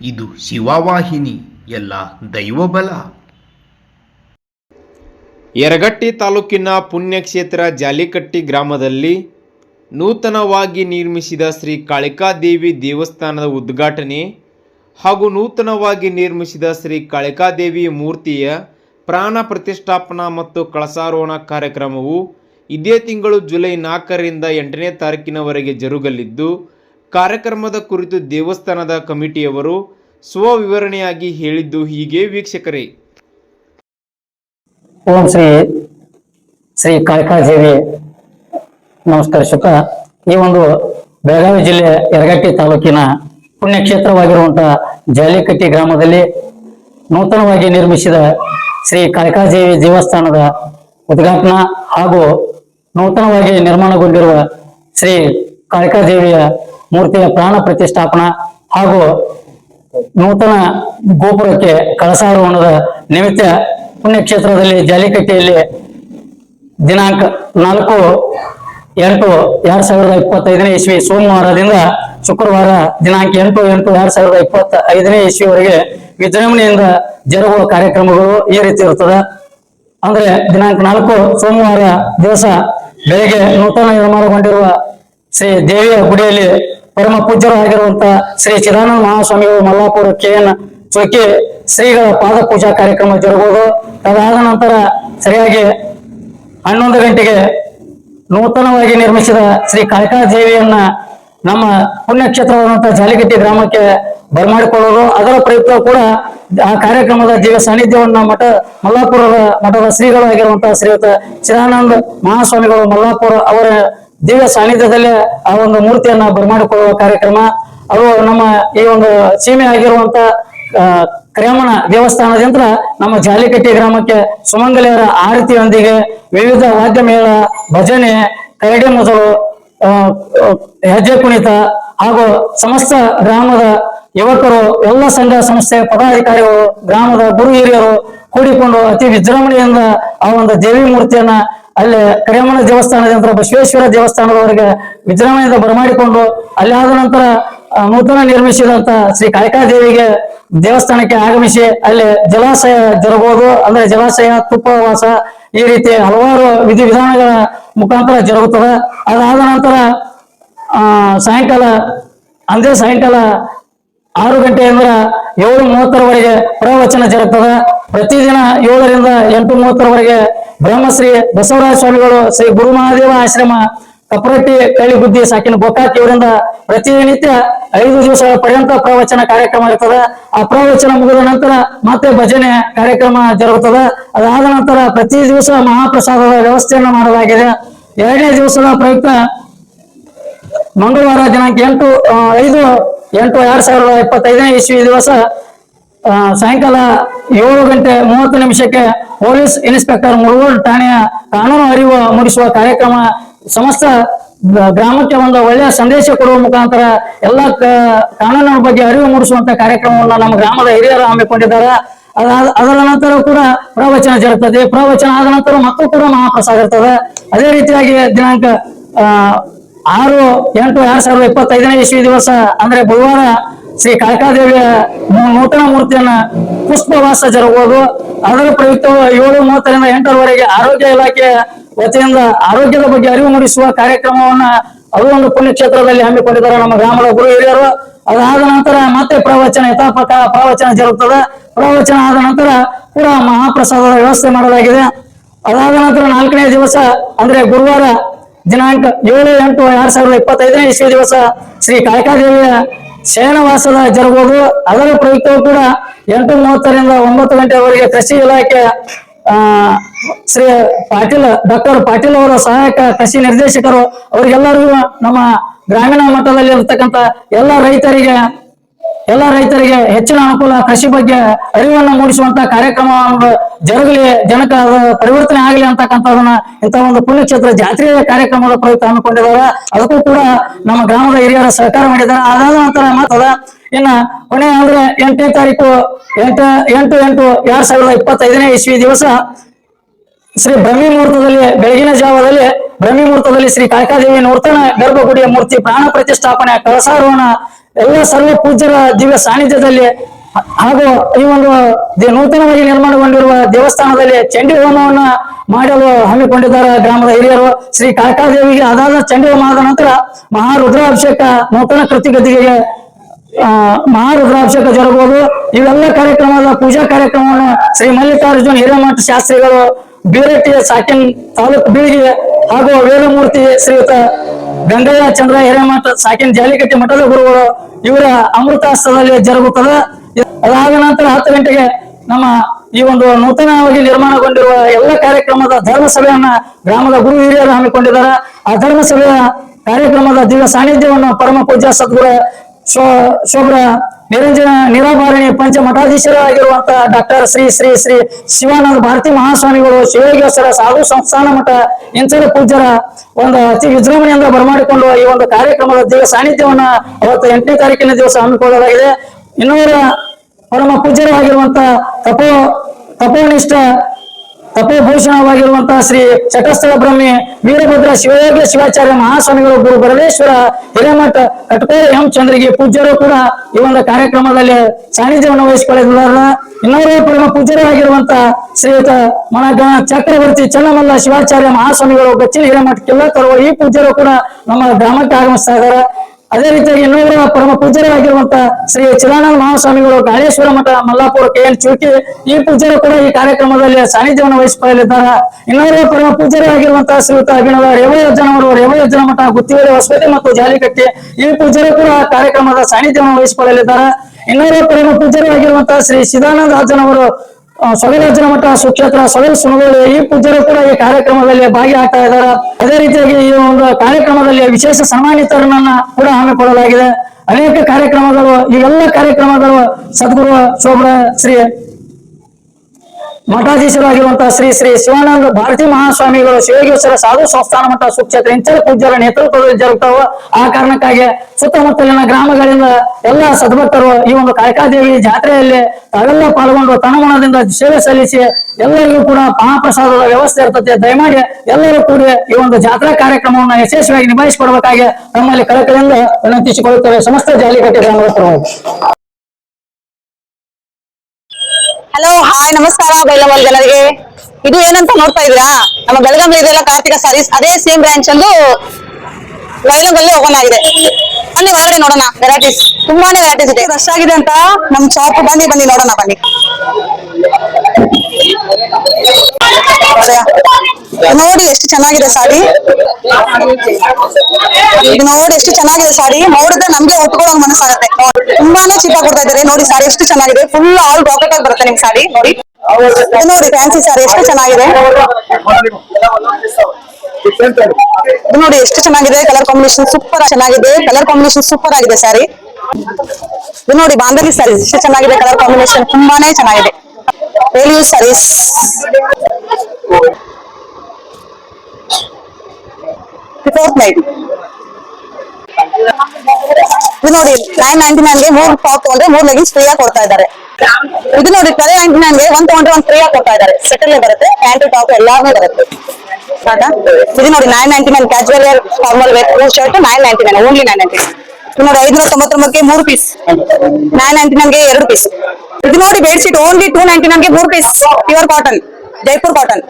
ಇದು ಶಿವವಾಹಿನಿ, ಎಲ್ಲ ದೈವಬಲ. ಯರಗಟ್ಟಿ ತಾಲೂಕಿನ ಪುಣ್ಯಕ್ಷೇತ್ರ ಜಾಲಿಕಟ್ಟಿ ಗ್ರಾಮದಲ್ಲಿ ನೂತನವಾಗಿ ನಿರ್ಮಿಸಿದ ಶ್ರೀ ಕಾಳಿಕಾದೇವಿ ದೇವಸ್ಥಾನದ ಉದ್ಘಾಟನೆ ಹಾಗೂ ನೂತನವಾಗಿ ನಿರ್ಮಿಸಿದ ಶ್ರೀ ಕಾಳಿಕಾದೇವಿ ಮೂರ್ತಿಯ ಪ್ರಾಣ ಪ್ರತಿಷ್ಠಾಪನಾ ಮತ್ತು ಕಳಸಾರೋಹಣ ಕಾರ್ಯಕ್ರಮವು ಇದೇ ತಿಂಗಳು ಜುಲೈ ನಾಲ್ಕರಿಂದ ಎಂಟನೇ ತಾರೀಕಿನವರೆಗೆ ಜರುಗಲಿದ್ದು ಕಾರ್ಯಕ್ರಮದ ಕುರಿತು ದೇವಸ್ಥಾನದ ಕಮಿಟಿಯವರು ಸ್ವವಿವರಣೆಯಾಗಿ ಹೇಳಿದ್ದು ಹೀಗೆ ವೀಕ್ಷಕರೇ. ಓಂ ಶ್ರೀ ಶ್ರೀ ನಮಸ್ಕಾರ ಶುಕ ಈ ಒಂದು ಬೆಳಗಾವಿ ಜಿಲ್ಲೆ ಯರಗಟ್ಟಿ ತಾಲೂಕಿನ ಪುಣ್ಯಕ್ಷೇತ್ರವಾಗಿರುವಂತಹ ಜಾಲಿಕಟ್ಟಿ ಗ್ರಾಮದಲ್ಲಿ ನೂತನವಾಗಿ ನಿರ್ಮಿಸಿದ ಶ್ರೀ ಕಾಳಿಕಾದೇವಿ ದೇವಸ್ಥಾನದ ಉದ್ಘಾಟನಾ ಹಾಗೂ ನೂತನವಾಗಿ ನಿರ್ಮಾಣಗೊಂಡಿರುವ ಶ್ರೀ ಕಾಳಿಕಾದೇವಿಯ ಮೂರ್ತಿಯ ಪ್ರಾಣ ಪ್ರತಿಷ್ಠಾಪನಾ ಹಾಗೂ ನೂತನ ಗೋಪುರಕ್ಕೆ ಕಳಸಾರೋಹಣದ ನಿಮಿತ್ತ ಪುಣ್ಯಕ್ಷೇತ್ರದಲ್ಲಿ ಜಾಲಿಕಟ್ಟೆಯಲ್ಲಿ ದಿನಾಂಕ ನಾಲ್ಕು, ಎಂಟು, ಎರಡ್ ಸಾವಿರದ ಇಪ್ಪತ್ತೈದನೇ ಇಸ್ವಿ ಸೋಮವಾರದಿಂದ ಶುಕ್ರವಾರ ದಿನಾಂಕ ಎಂಟು ಎಂಟು, ಎರಡ್ ಸಾವಿರದ ಇಪ್ಪತ್ತ ಐದನೇ ಇಸ್ವಿವರೆಗೆ ವಿಜೃಂಭಣೆಯಿಂದ ಜರುಗುವ ಕಾರ್ಯಕ್ರಮಗಳು ಈ ರೀತಿ ಇರುತ್ತದೆ. ಅಂದ್ರೆ ದಿನಾಂಕ ನಾಲ್ಕು, ಸೋಮವಾರ ದಿವಸ ಬೆಳಗ್ಗೆ ನೂತನ ನಿರ್ಮಾಣಗೊಂಡಿರುವ ಶ್ರೀ ದೇವಿಯ ಗುಡಿಯಲ್ಲಿ ಪರಮ ಪೂಜ್ಯರು ಆಗಿರುವಂತಹ ಶ್ರೀ ಚಿದಾನಂದ ಮಹಾಸ್ವಾಮಿಗಳು ಮಲ್ಲಾಪುರ ಕೆ ಎನ್ ಚೌಕಿ ಶ್ರೀಗಳ ಪಾದ ಪೂಜಾ ಕಾರ್ಯಕ್ರಮ ಜರುಗುವುದು. ಅದಾದ ನಂತರ ಸರಿಯಾಗಿ ಹನ್ನೊಂದು ಗಂಟೆಗೆ ನೂತನವಾಗಿ ನಿರ್ಮಿಸಿದ ಶ್ರೀ ಕಾಳಿಕಾ ದೇವಿಯನ್ನ ನಮ್ಮ ಪುಣ್ಯಕ್ಷೇತ್ರವಾದಂತಹ ಜಾಲಿಗಟ್ಟಿ ಗ್ರಾಮಕ್ಕೆ ಬರಮಾಡಿಕೊಳ್ಳೋದು. ಅದರ ಪ್ರಯುಕ್ತ ಕೂಡ ಆ ಕಾರ್ಯಕ್ರಮದ ಜೀವ ಸಾನ್ನಿಧ್ಯವನ್ನ ಮಠ, ಮಲ್ಲಾಪುರದ ಮಠದ ಶ್ರೀಗಳಾಗಿರುವಂತಹ ಶ್ರೀಯುತ ಚಿದಾನಂದ ಮಹಾಸ್ವಾಮಿಗಳು ಮಲ್ಲಾಪುರ ಅವರ ದಿವ್ಯ ಸಾನ್ನಿಧ್ಯದಲ್ಲಿ ಆ ಒಂದು ಮೂರ್ತಿಯನ್ನ ಬರಮಾಡಿಕೊಳ್ಳುವ ಕಾರ್ಯಕ್ರಮ, ಅದು ನಮ್ಮ ಈ ಒಂದು ಸೀಮೆ ಆಗಿರುವಂತ ಕ್ರಮಣ ದೇವಸ್ಥಾನದಿಂದ ನಮ್ಮ ಜಾಲಿಕಟ್ಟಿ ಗ್ರಾಮಕ್ಕೆ ಸುಮಂಗಲಿಯರ ಆರತಿಯೊಂದಿಗೆ ವಿವಿಧ ವಾದ್ಯ ಮೇಳ, ಭಜನೆ, ಕರಡಿ ಮೊದಲು ಹೆಜ್ಜೆ ಕುಣಿತ ಹಾಗೂ ಸಮಸ್ತ ಗ್ರಾಮದ ಯುವಕರು, ಎಲ್ಲ ಸಂಘ ಸಂಸ್ಥೆ ಪದಾಧಿಕಾರಿಗಳು, ಗ್ರಾಮದ ಗುರು ಹಿರಿಯರು ಕೂಡಿಕೊಂಡು ಅತಿ ವಿಜೃಂಭಣೆಯಿಂದ ಆ ಒಂದು ದೇವಿ ಮೂರ್ತಿಯನ್ನ ಅಲ್ಲಿ ಕರಿಯಮ್ಮನ ನಂತರ ಬಸವೇಶ್ವರ ದೇವಸ್ಥಾನದವರೆಗೆ ವಿಜೃಂಭಣೆಯಿಂದ ಬರಮಾಡಿಕೊಂಡು ಅಲ್ಲಿ ಆದ ನಂತರ ನೂತನ ನಿರ್ಮಿಸಿದಂತ ಶ್ರೀ ಕಾಳಿಕಾದೇವಿಗೆ ದೇವಸ್ಥಾನಕ್ಕೆ ಆಗಮಿಸಿ ಅಲ್ಲಿ ಜಲಾಶಯ ಜರುಗೋದು ಅಂದ್ರೆ ಜಲಾಶಯ, ತುಪ್ಪವಾಸ ಈ ರೀತಿ ಹಲವಾರು ವಿಧಿವಿಧಾನಗಳ ಮುಖಾಂತರ ಜರುಗುತ್ತದೆ. ಅದಾದ ನಂತರ, ಆ, ಸಾಯಂಕಾಲ ಅಂದ್ರೆ ಸಾಯಂಕಾಲ ಆರು ಗಂಟೆಯಿಂದ ಏಳು ಮೂವತ್ತರವರೆಗೆ ಪ್ರವಚನ ಜರುಗುತ್ತದೆ ಪ್ರತಿದಿನ ಏಳರಿಂದ ಎಂಟು ಮೂವತ್ತರವರೆಗೆ ಬ್ರಹ್ಮಶ್ರೀ ಬಸವರಾಜ ಸ್ವಾಮಿಗಳು ಶ್ರೀ ಗುರು ಮಹಾದೇವ ಆಶ್ರಮ ಕಪರಟ್ಟಿ ಕಳ್ಳಿಗುದ್ದಿ ಸಾಕಿನ ಗೋಕಾಕ್ ಇವರಿಂದ ಪ್ರತಿನಿತ್ಯ ಐದು ದಿವಸಗಳ ಪರ್ಯಂತ ಪ್ರವಚನ ಕಾರ್ಯಕ್ರಮ ಇರ್ತದ. ಆ ಪ್ರವಚನ ಮುಗಿದ ನಂತರ ಮತ್ತೆ ಭಜನೆ ಕಾರ್ಯಕ್ರಮ ಜರುಗುತ್ತದ. ಅದಾದ ನಂತರ ಪ್ರತಿ ದಿವಸ ಮಹಾಪ್ರಸಾದದ ವ್ಯವಸ್ಥೆಯನ್ನು ಮಾಡಲಾಗಿದೆ. ಎರಡನೇ ದಿವಸದ ಪ್ರಯುಕ್ತ ಮಂಗಳವಾರ ದಿನಾಂಕ ಎಂಟು ಐದು, ಎಂಟು, ಎರಡ್ ಸಾವಿರದ ಇಪ್ಪತ್ತೈದನೇ ಇಸ್ವಿ ದಿವಸ ಸಾಯಂಕಾಲ ಏಳು ಗಂಟೆ ಮೂವತ್ತು ನಿಮಿಷಕ್ಕೆ ಪೊಲೀಸ್ ಇನ್ಸ್ಪೆಕ್ಟರ್ ಮುರುಗೋಡ್ ಠಾಣೆಯ ಕಾನೂನು ಅರಿವು ಮೂಡಿಸುವ ಕಾರ್ಯಕ್ರಮ ಸಮಸ್ತ ಗ್ರಾಮಕ್ಕೆ ಒಂದು ಒಳ್ಳೆಯ ಸಂದೇಶ ಕೊಡುವ ಮುಖಾಂತರ ಎಲ್ಲ ಕಾನೂನಿನ ಬಗ್ಗೆ ಅರಿವು ಮೂಡಿಸುವಂತ ಕಾರ್ಯಕ್ರಮವನ್ನು ನಮ್ಮ ಗ್ರಾಮದ ಹಿರಿಯರು ಹಮ್ಮಿಕೊಂಡಿದ್ದಾರೆ. ಅದರ ನಂತರ ಕೂಡ ಪ್ರವಚನ ಜರುಗುತ್ತದೆ ಪ್ರವಚನ ಆದ ನಂತರ ಮಕ್ಕಳು ಕೂಡ ಮಹಾಪ್ರಸಾದ ಇರ್ತದೆ. ಅದೇ ರೀತಿಯಾಗಿ ದಿನಾಂಕ ಆರು ಎಂಟು ಎರಡ್ ಸಾವಿರದ ಇಪ್ಪತ್ತೈದನೇ ಇಸ್ವಿ ದಿವಸ, ಅಂದ್ರೆ ಬುಧವಾರ ಶ್ರೀ ಕಾಳಿಕಾದೇವಿಯ ನೂತನ ಮೂರ್ತಿಯನ್ನ ಪುಷ್ಪವಾಸ ಜರುಗುವುದು. ಅದರ ಪ್ರಯುಕ್ತ ಏಳು ಮೂವತ್ತರಿಂದ ಎಂಟರವರೆಗೆ ಆರೋಗ್ಯ ಇಲಾಖೆ ವತಿಯಿಂದ ಆರೋಗ್ಯದ ಬಗ್ಗೆ ಅರಿವು ಮೂಡಿಸುವ ಕಾರ್ಯಕ್ರಮವನ್ನ ಅದು ಒಂದು ಪುಣ್ಯಕ್ಷೇತ್ರದಲ್ಲಿ ಹಮ್ಮಿಕೊಂಡಿದ್ದಾರೆ ನಮ್ಮ ಗ್ರಾಮದ ಗುರು ಹಿರಿಯರು. ಅದಾದ ನಂತರ ಮತ್ತೆ ಪ್ರವಚನ, ಯಥಾಪಕ ಪ್ರವಚನ ಜರುಗುತ್ತದೆ ಪ್ರವಚನ ಆದ ನಂತರ ಕೂಡ ಮಹಾಪ್ರಸಾದದ ವ್ಯವಸ್ಥೆ ಮಾಡಲಾಗಿದೆ. ಅದಾದ ನಂತರ ನಾಲ್ಕನೇ ದಿವಸ ಅಂದ್ರೆ ಗುರುವಾರ ದಿನಾಂಕ ಏಳು ಎಂಟು ಎರಡ್ ಸಾವಿರದ ಇಪ್ಪತ್ತೈದನೇ ಇಸ್ವಿ ದಿವಸ ಶ್ರೀ ಕಾಳಿಕಾದೇವಿಯ ಶಯನವಾಸದ ಜರುಗುವುದು ಅದರ ಪ್ರಯುಕ್ತವೂ ಕೂಡ ಎಂಟು ಮೂವತ್ತರಿಂದ ಒಂಬತ್ತು ಗಂಟೆವರೆಗೆ ಕೃಷಿ ಇಲಾಖೆ ಶ್ರೀ ಪಾಟೀಲ್, ಡಾಕ್ಟರ್ ಪಾಟೀಲ್ ಅವರ ಸಹಾಯಕ ಕೃಷಿ ನಿರ್ದೇಶಕರು, ಅವರಿಗೆಲ್ಲರಿಗೂ ನಮ್ಮ ಗ್ರಾಮೀಣ ಮಟ್ಟದಲ್ಲಿ ಇರತಕ್ಕಂತ ಎಲ್ಲ ರೈತರಿಗೆ ಎಲ್ಲ ರೈತರಿಗೆ ಹೆಚ್ಚಿನ ಅನುಕೂಲ ಕೃಷಿ ಬಗ್ಗೆ ಅರಿವನ್ನು ಮೂಡಿಸುವಂತ ಕಾರ್ಯಕ್ರಮ ಜರುಗಲಿ ಜನಕ್ಕೆ ಅದು ಪರಿವರ್ತನೆ ಆಗಲಿ ಅಂತಕ್ಕಂಥದನ್ನ ಇಂಥ ಒಂದು ಪುಣ್ಯಕ್ಷೇತ್ರ ಜಾತ್ರೆಯ ಕಾರ್ಯಕ್ರಮದ ಪ್ರಯುಕ್ತ ಹಮ್ಮಿಕೊಂಡಿದ್ದಾರೆ. ಅದಕ್ಕೂ ಕೂಡ ನಮ್ಮ ಗ್ರಾಮದ ಹಿರಿಯರ ಸಹಕಾರ ಮಾಡಿದ್ದಾರೆ. ಅದಾದ ನಂತರ ಮಾತದ ಇನ್ನ ಕೊನೆ ಅಂದ್ರೆ ಎಂಟನೇ ತಾರೀಕು, ಎಂಟ, ಎಂಟು ಎಂಟು, ಎರಡ್ ಸಾವಿರದ ಇಪ್ಪತ್ತೈದನೇ ಇಸ್ವಿ ದಿವಸ ಶ್ರೀ ಬ್ರಹ್ಮಿ ಮುಹೂರ್ತದಲ್ಲಿ, ಬೆಳಗಿನ ಜಾವದಲ್ಲಿ ಬ್ರಹ್ಮಿ ಮುಹೂರ್ತದಲ್ಲಿ ಶ್ರೀ ಕಾಕಾದೇವಿ ನೂರ್ತನ ಗರ್ಭಗುಡಿಯ ಮೂರ್ತಿ ಪ್ರಾಣ ಪ್ರತಿಷ್ಠಾಪನೆ ಕಳಸಾರೋಹಣ ಎಲ್ಲ ಸರ್ವ ಪೂಜ್ಯರ ದಿವ್ಯ ಸಾನ್ನಿಧ್ಯದಲ್ಲಿ ಹಾಗೂ ಈ ಒಂದು ನೂತನವಾಗಿ ನಿರ್ಮಾಣಗೊಂಡಿರುವ ದೇವಸ್ಥಾನದಲ್ಲಿ ಚಂಡಿ ಹೋಮವನ್ನ ಮಾಡಲು ಹಮ್ಮಿಕೊಂಡಿದ್ದಾರೆ ಗ್ರಾಮದ ಹಿರಿಯರು. ಶ್ರೀ ಕಾಕಾದೇವಿಗೆ ಅದಾದ ಚಂಡಿ ಹೋಮ ಆದ ನಂತರ ಮಹಾರುದ್ರಾಭಿಷೇಕ ನೂತನ ಕೃತಿಗತಿಗೆ ಮಹಾರುದ್ರಾಭಿಷೇಕ ಜರುಗುವುದು. ಇವೆಲ್ಲ ಕಾರ್ಯಕ್ರಮದ ಪೂಜಾ ಕಾರ್ಯಕ್ರಮವನ್ನು ಶ್ರೀ ಮಲ್ಲಿಕಾರ್ಜುನ ಹಿರೇಮಠ ಶಾಸ್ತ್ರಿಗಳು ಬೀರಟ್ಟಿ ಸಾಕಿನ್ ತಾಲೂಕು ಬೀಳಿಗೆ ಹಾಗೂ ವೇದಮೂರ್ತಿ ಶ್ರೀಯುತ ಗಂಗಯ್ಯ, ಚಂದ್ರ, ಹಿರೇಮಠ, ಸಾಕಿನ ಜಾಲಿಕಟ್ಟಿ ಮಠದ ಗುರುಗಳು, ಇವರ ಅಮೃತಾಸ್ತ್ರದಲ್ಲಿ ಜರುಗುತ್ತದೆ. ಅದಾದ ನಂತರ ಹತ್ತು ಗಂಟೆಗೆ ನಮ್ಮ ಈ ಒಂದು ನೂತನವಾಗಿ ನಿರ್ಮಾಣಗೊಂಡಿರುವ ಎಲ್ಲ ಕಾರ್ಯಕ್ರಮದ ಧರ್ಮ ಸಭೆಯನ್ನ ಗ್ರಾಮದ ಗುರು ಹಿರಿಯರು ಹಮ್ಮಿಕೊಂಡಿದ್ದಾರೆ. ಆ ಧರ್ಮ ಸಭೆಯ ಕಾರ್ಯಕ್ರಮದ ದಿವ್ಯ ಸಾನ್ನಿಧ್ಯವನ್ನು ಪರಮ ಪೂಜ್ಯ ಸದ್ಗುರು ಶೋ ಶೋಭ್ರ ನಿರಂಜನ ನಿರಾಭರಣಿ ಪಂಚ ಮಠಾಧೀಶರಾಗಿರುವಂತಹ ಡಾಕ್ಟರ್ ಶ್ರೀ ಶ್ರೀ ಶ್ರೀ ಶಿವಾನಂದ ಭಾರತಿ ಮಹಾಸ್ವಾಮಿಗಳು ಶಿವಯೋಗೇಶ್ವರ ಸಾಧು ಸಂಸ್ಥಾನ ಮಠ ಇಂಚನ ಪೂಜ್ಯರ ಒಂದು ಅತಿ ವಿಜೃಂಭಣೆಯಿಂದ ಬರಮಾಡಿಕೊಂಡು ಈ ಒಂದು ಕಾರ್ಯಕ್ರಮದ ದಿವ್ಯ ಸಾನ್ನಿಧ್ಯವನ್ನ ಅವತ್ತು ಎಂಟನೇ ತಾರೀಕಿನ ದಿವಸ ಹಮ್ಮಿಕೊಳ್ಳಲಾಗಿದೆ. ಇನ್ನೂರ ಪರಮ ಪೂಜ್ಯರಾಗಿರುವಂತಹ ತಪೋ ತಪೋನಿಷ್ಠ ತಪೋಭೂಷಣವಾಗಿರುವಂತಹ ಶ್ರೀ ಚಟಸ್ಥಳ ಬ್ರಹ್ಮಿ ವೀರಭದ್ರ ಶಿವಯೋಗ್ಯ ಶಿವಾಚಾರ್ಯ ಮಹಾಸ್ವಾಮಿಗಳು ಗುರು ಬರವೇಶ್ವರ ಹಿರೇಮಠ ಕಟಕೋಳ ಎಂ ಚಂದ್ರಿಗೆ ಪೂಜ್ಯರು ಕೂಡ ಈ ಒಂದು ಕಾರ್ಯಕ್ರಮದಲ್ಲಿ ಸಾನ್ನಿಧ್ಯವನ್ನು ವಹಿಸಿಕೊಳ್ಳಿದ್ದಾರೆ ಇನ್ನೂರು ಪರಮ ಪೂಜ್ಯರಾಗಿರುವಂತಹ ಶ್ರೀಯುತ ಮನಗ ಚಕ್ರವರ್ತಿ ಚನ್ನಮಲ್ಲ ಶಿವಾಚಾರ್ಯ ಮಹಾಸ್ವಾಮಿಗಳು ಗಚ್ಚಿನ ಹಿರೇಮಠ ಕಿಲ್ಲ ಈ ಪೂಜ್ಯರು ಕೂಡ ನಮ್ಮ ಗ್ರಾಮಕ್ಕೆ ಆಗಮಿಸ್ತಾ ಇದ್ದಾರೆ. ಅದೇ ರೀತಿಯಾಗಿ ಇನ್ನೊಬ್ಬರ ಪರಮ ಪೂಜ್ಯರಾಗಿರುವಂತ ಶ್ರೀ ಚಿದಾನಂದ ಮಹಾಸ್ವಾಮಿಗಳು ಗಾಳೇಶ್ವರ ಮಠ, ಮಲ್ಲಾಪುರ ಕೆ ಎನ್ ಚೂಕಿ ಈ ಪೂಜ್ಯರು ಕೂಡ ಈ ಕಾರ್ಯಕ್ರಮದಲ್ಲಿ ಸಾನ್ನಿಧ್ಯವನ್ನು ವಹಿಸಿಕೊಳ್ಳಲಿದ್ದಾರೆ. ಇನ್ನೊಬ್ಬರ ಪರಮ ಪೂಜ್ಯರಾಗಿರುವಂತಹ ಶ್ರೀಯುತ ಅಭಿನವ ರೇವಯೋಜನವರು ರೇವಯೋಜನ ಮಠ, ಗುತ್ತಿಗೆರೆ, ಹೊಸಪೇಟೆ ಮತ್ತು ಜಾಲಿಕಟ್ಟಿ, ಈ ಪೂಜ್ಯರು ಕೂಡ ಕಾರ್ಯಕ್ರಮದ ಸಾನ್ನಿಧ್ಯವನ್ನು ವಹಿಸಿಕೊಳ್ಳಲಿದ್ದಾರೆ. ಇನ್ನೊಬ್ಬರ ಪರಮ ಪೂಜ್ಯರಾಗಿರುವಂತಹ ಶ್ರೀ ಸಿದಾನಂದ ಅಜ್ಜನವರು ಸೊಗಲಜ್ಜನ ಮಠ, ಸುಕ್ಷೇತ್ರ ಸೊಗಲ್ ಸುಣಗೋಳಿ ಈ ಪೂಜ್ಯರು ಕೂಡ ಈ ಕಾರ್ಯಕ್ರಮದಲ್ಲಿ ಭಾಗಿಯಾಗ್ತಾ ಇದ್ದಾರೆ. ಅದೇ ರೀತಿಯಾಗಿ ಈ ಒಂದು ಕಾರ್ಯಕ್ರಮದಲ್ಲಿ ವಿಶೇಷ ಸನ್ಮಾನಿತರನ್ನ ಕೂಡ ಹಮ್ಮಿಕೊಳ್ಳಲಾಗಿದೆ. ಅನೇಕ ಕಾರ್ಯಕ್ರಮಗಳು ಇವೆಲ್ಲ ಕಾರ್ಯಕ್ರಮಗಳು ಸದ್ಗುರು ಶೋಭ ಶ್ರೀ ಮಠಾಧೀಶರಾಗಿರುವಂತಹ ಶ್ರೀ ಶ್ರೀ ಶಿವಾನಂದ ಭಾರತಿ ಮಹಾಸ್ವಾಮಿಗಳು ಶಿವಯೋಗೇಶ್ವರ ಸಾಧು ಸಂಸ್ಥಾನ ಮಠ ಸುಕ್ಷೇತ್ರ ಇಂಚಲ ಪೂಜ್ಯರ ನೇತೃತ್ವದಲ್ಲಿ ಜರುಗ್ತಾವ ಆ ಕಾರಣಕ್ಕಾಗಿ ಸುತ್ತಮುತ್ತಲಿನ ಗ್ರಾಮಗಳಿಂದ ಎಲ್ಲ ಸದ್ಭಕ್ತರು ಈ ಒಂದು ಕಾಯಕಾದೇವಿ ಜಾತ್ರೆಯಲ್ಲಿ ತಾವೆಲ್ಲ ಪಾಲ್ಗೊಂಡು ತನುಗುಣದಿಂದ ಸೇವೆ ಸಲ್ಲಿಸಿ ಎಲ್ಲರಿಗೂ ಕೂಡ ಮಹಾಪ್ರಸಾದದ ವ್ಯವಸ್ಥೆ ಇರ್ತದೆ. ದಯಮಾಡಿ ಎಲ್ಲರೂ ಕೂಡ ಈ ಒಂದು ಜಾತ್ರಾ ಕಾರ್ಯಕ್ರಮವನ್ನು ಯಶಸ್ವಿಯಾಗಿ ನಿಭಾಯಿಸಿಕೊಡಬೇಕಾಗಿ ನಮ್ಮಲ್ಲಿ ಕಳಕಳಿಯಿಂದ ವಿನಂತಿಸಿಕೊಳ್ಳುತ್ತೇವೆ. ಸಮಸ್ತ ಜಾಲಿಕಟ್ಟಿ ಹಲೋ ಹಾಯ್ ನಮಸ್ಕಾರ, ಬೈಲಮಲ್ ಜನರಿಗೆ. ಇದು ಏನಂತ ನೋಡ್ತಾ ಇದೀರಾ ನಮ್ಮ ಬೆಳಗಾವಿ ಇದೆಲ್ಲ ಕಾರ್ತಿಕ ಸಾರೀಸ್ ಅದೇ ಸೇಮ್ ಬ್ರಾಂಚ್ ಅಂದು ಬೈಲಮಲ್ಲಿ ಓಪನ್ ಆಗಿದೆ. ಬನ್ನಿ ಒಳಗಡೆ ನೋಡೋಣ. ವೆರೈಟೀಸ್ ತುಂಬಾನೇ ವೆರೈಟೀಸ್ ಇದೆ. ರಶ್ ಆಗಿದೆ ಅಂತ ನಮ್ ಶಾಪ್ ಬನ್ನಿ ಬನ್ನಿ, ನೋಡೋಣ, ಬನ್ನಿ. ನೋಡಿ ಎಷ್ಟು ಚೆನ್ನಾಗಿದೆ ಸಾಡಿ ನೋಡಿ ಎಷ್ಟು ಚೆನ್ನಾಗಿದೆ ಸಾಡಿ ನೋಡಿದ್ರೆ ನಮ್ಗೆ ಉಟ್ಕೊಳ್ಳೋಂಗ್ ಮನಸ್ಸಾಗುತ್ತೆ. ತುಂಬಾನೇ ಚೀಪ್ ಕೊಡ್ತಾ ಇದ್ದಾರೆ. ನೋಡಿ ಸಾರಿ ಎಷ್ಟು ಚೆನ್ನಾಗಿದೆ. ಫುಲ್ ಆಲ್ ರಾಕೆಟ್ ಆಗಿ ಬರುತ್ತೆ ನಿಮ್ ಸಾರಿ. ನೋಡಿ. ನೋಡಿ ಫ್ಯಾನ್ಸಿ ಸಾರಿ. ಎಷ್ಟು ಚೆನ್ನಾಗಿದೆ. ನೋಡಿ ಎಷ್ಟು ಚೆನ್ನಾಗಿದೆ ಕಲರ್ ಕಾಂಬಿನೇಷನ್ ಸೂಪರ್ ಚೆನ್ನಾಗಿದೆ ಕಲರ್ ಕಾಂಬಿನೇಷನ್ ಸೂಪರ್ ಆಗಿದೆ ಸಾರಿ ಇದು ನೋಡಿ ಬಾಂಧವಿ ಸಾರಿ ಎಷ್ಟು ಚೆನ್ನಾಗಿದೆ ಕಲರ್ ಕಾಂಬಿನೇಷನ್ ತುಂಬಾನೇ ಚೆನ್ನಾಗಿದೆ. ಡೈಲಿ ಯೂಸ್ ಫೋರ್ತ್ ನೈಟ್ ಇದು ನೋಡಿ ನೈನ್ ನೈನ್ಟಿ ನೈನ್ಗೆ ಮೂರ್ ಟಾಪ್ ತಗೊಂಡ್ರೆ ಮೂರ್ ಲೆಗಿನ್ಸ್ ಫ್ರೀ ಆಗಿ ಕೊಡ್ತಾ ಇದ್ದಾರೆ. ಇದು ನೋಡಿ ಟ್ವೆಲ್ ನೈನ್ಟಿ ನೈನ್ಗೆ ಒಂದ್ ತಗೊಂಡ್ರೆ ಒಂದ್ ಫ್ರೀ ಆಗಿ ಕೊಡ್ತಾ ಇದ್ದಾರೆ. ಸೆಟಲ್ ಬರುತ್ತೆ ಪ್ಯಾಂಟ್ ಟಾಪ್ ಎಲ್ಲಾನು ಬರುತ್ತೆ. ಇದು ನೋಡಿ nine ninety nine casual wear formal wear full shirt nine ninety nine only nine ninety ಇದು ನೋಡಿ ಐದ್ನೂರ ತೊಂಬತ್ತೊಂಬತ್ತಕ್ಕೆ ಮೂರು ಪೀಸ್ ನೈನ್ ನೈನ್ಟಿ ನೈನ್ಗೆ ಎರಡು ಪೀಸ್ ಇದು ನೋಡಿ bed sheet only two ninety ನೈನ್ಗೆ ಮೂರು piece pure cotton Jaipur cotton